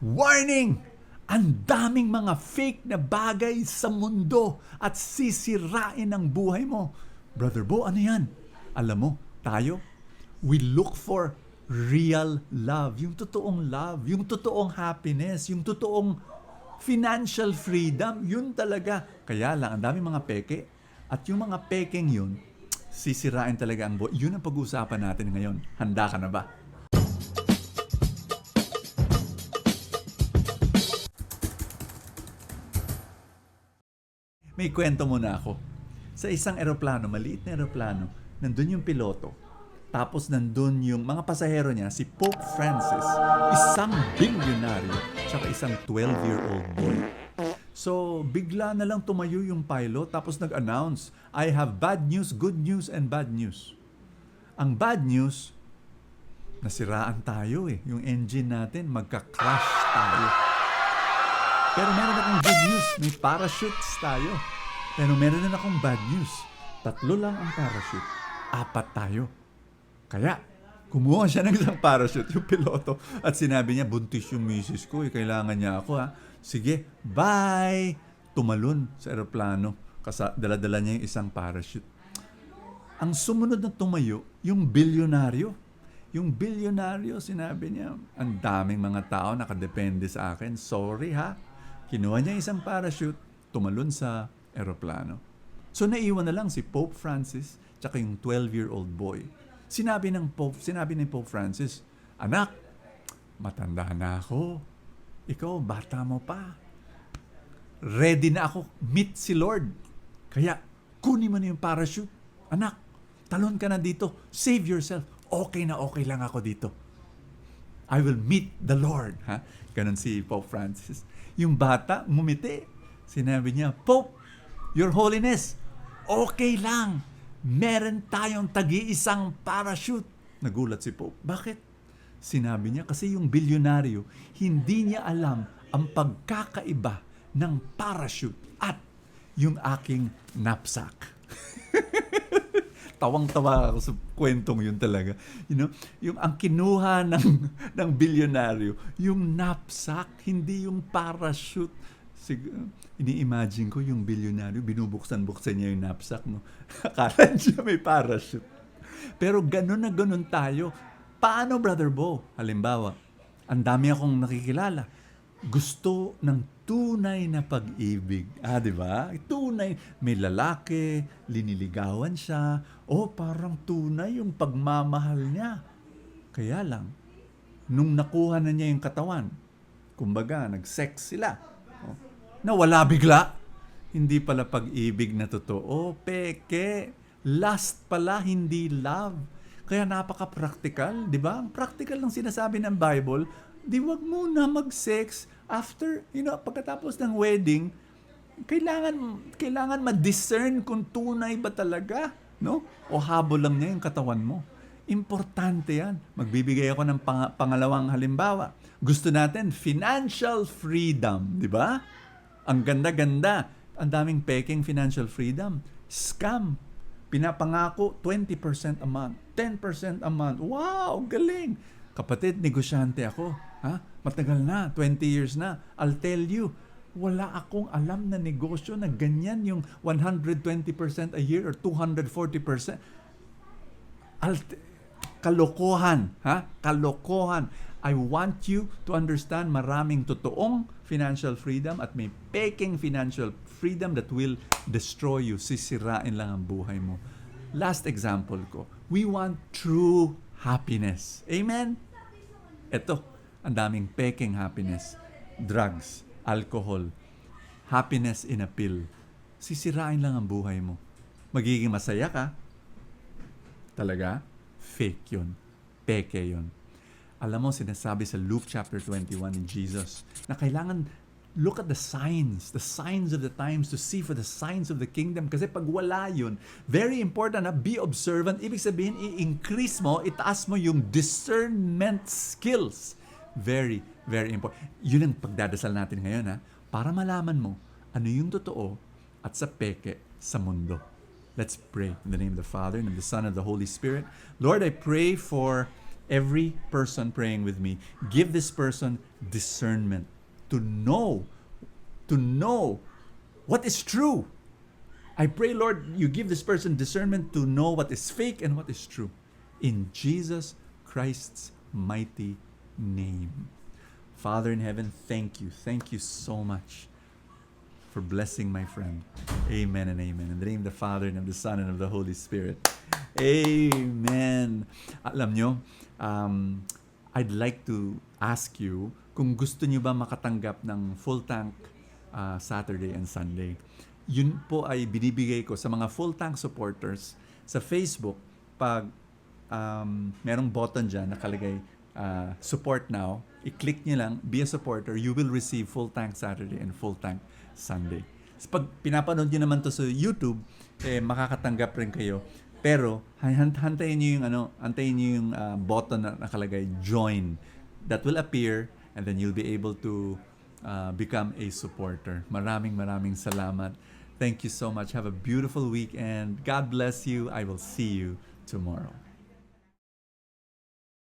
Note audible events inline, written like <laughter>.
Warning! Ang daming mga fake na bagay sa mundo at sisirain ang buhay mo. Brother Bo, ano yan? Alam mo, tayo, we look for real love. Yung totoong love, yung totoong happiness, yung totoong financial freedom. Yun talaga. Kaya lang, ang daming mga peke. At yung mga pekeng yun, sisirain talaga ang buhay. Yun ang pag-uusapan natin ngayon. Handa ka na ba? May kwento muna ako. Sa isang eroplano, maliit na eroplano, nandun yung piloto. Tapos nandun yung mga pasahero niya, si Pope Francis, isang bilyonaryo, tsaka isang 12-year-old boy. So, bigla na lang tumayo yung pilot tapos nag-announce, I have bad news, good news, and bad news. Ang bad news, nasiraan tayo eh. Yung engine natin, magka-crash tayo. Pero meron akong good news, may parachutes tayo. Pero meron din akong bad news. Tatlo lang ang parachute, apat tayo. Kaya, kumuha siya ng isang parachute, yung piloto, at sinabi niya, buntis yung misis ko, eh, kailangan niya ako ha. Sige, bye! Tumalon sa eroplano, kasi dala-dala niya yung isang parachute. Ang sumunod na tumayo, yung bilyonaryo. Yung bilyonaryo, sinabi niya, ang daming mga tao nakadepende sa akin. Sorry ha. Kinuha niya isang parachute, tumalon sa eroplano. So naiwan na lang si Pope Francis tsaka yung 12-year-old boy. Sinabi ng Pope, sinabi ni Pope Francis, Anak, matanda na ako. Ikaw, bata mo pa. Ready na ako meet si Lord. Kaya, kunin mo na yung parachute. Anak, talon ka na dito. Save yourself. Okay na okay lang ako dito. I will meet the Lord. Ha? Ganon si Pope Francis. Yung bata, ngumiti. Sinabi niya, Pope, Your Holiness, okay lang. Meron tayong tagi-isang parachute. Nagulat si Pope. Bakit? Sinabi niya, kasi yung bilyonaryo, hindi niya alam ang pagkakaiba ng parachute at yung aking knapsack. Tawang-tawa ako sa kwentong yun talaga. You know, yung ang kinuha ng <laughs> ng bilyonaryo, yung knapsack, hindi yung parachute. Sig- ini-imagine ko yung bilyonaryo, binubuksan-buksan niya yung knapsack, no? <laughs> Akala niya may parachute. Pero ganun na ganun tayo. Paano, Brother Bo? Halimbawa, ang dami akong nakikilala. Gusto ng tunay na pag-ibig. Ah, di ba? Tunay. May lalaki, liniligawan siya. Oh, parang tunay yung pagmamahal niya. Kaya lang, nung nakuha na niya yung katawan, kumbaga, nag-sex sila. Oh, nawala bigla. Hindi pala pag-ibig na totoo. Peke. Lust pala, hindi love. Kaya napaka-practical, di ba? Ang practical ng sinasabi ng Bible, di wag muna mag-sex after, you know, pagkatapos ng wedding, kailangan kailangan ma-discern kung tunay ba talaga, no? O habol lang niya yung katawan mo. Importante yan. Magbibigay ako ng pang- pangalawang halimbawa. Gusto natin financial freedom, di ba? Ang ganda-ganda. Ang daming peking financial freedom. Scam. Pinapangako 20% a month, 10% a month. Wow, galing. Kapatid, negosyante ako. Ha? Matagal na, 20 years na. I'll tell you, wala akong alam na negosyo na ganyan yung 120% a year or 240%. Al- kalokohan, ha? Kalokohan. I want you to understand maraming totoong financial freedom at may peking financial freedom that will destroy you. Sisirain lang ang buhay mo. Last example ko. We want true happiness. Amen? Ito, ang daming peking happiness. Drugs, alcohol, happiness in a pill. Sisirain lang ang buhay mo. Magiging masaya ka. Talaga? Fake yun. Peke yun. Alam mo, sinasabi sa Luke chapter 21 ni Jesus na kailangan look at the signs, the signs of the times to see for the signs of the kingdom. Kasi pag wala yun, very important na be observant. Ibig sabihin, i-increase mo, itaas mo yung discernment skills. Very, very important. Yun ang pagdadasal natin ngayon ha, para malaman mo ano yung totoo at sa peke sa mundo. Let's pray in the name of the Father and of the Son and of the Holy Spirit. Lord, I pray for every person praying with me, give this person discernment to know, to know what is true. I pray, Lord, you give this person discernment to know what is fake and what is true. In Jesus Christ's mighty name. Father in heaven, thank you. Thank you so much for blessing my friend. Amen and amen. In the name of the Father and of the Son and of the Holy Spirit. Amen. Alam nyo, um, I'd like to ask you kung gusto nyo ba makatanggap ng full tank uh, Saturday and Sunday. Yun po ay binibigay ko sa mga full tank supporters sa Facebook pag um, merong button dyan nakalagay uh, support now, i-click nyo lang, be a supporter, you will receive full tank Saturday and full tank Sunday. So, pag pinapanood nyo naman to sa YouTube, eh, makakatanggap rin kayo. Pero, han- hantayin nyo yung, ano, hantayin nyo yung uh, button na nakalagay, join. That will appear and then you'll be able to uh, become a supporter. Maraming maraming salamat. Thank you so much. Have a beautiful weekend. God bless you. I will see you tomorrow.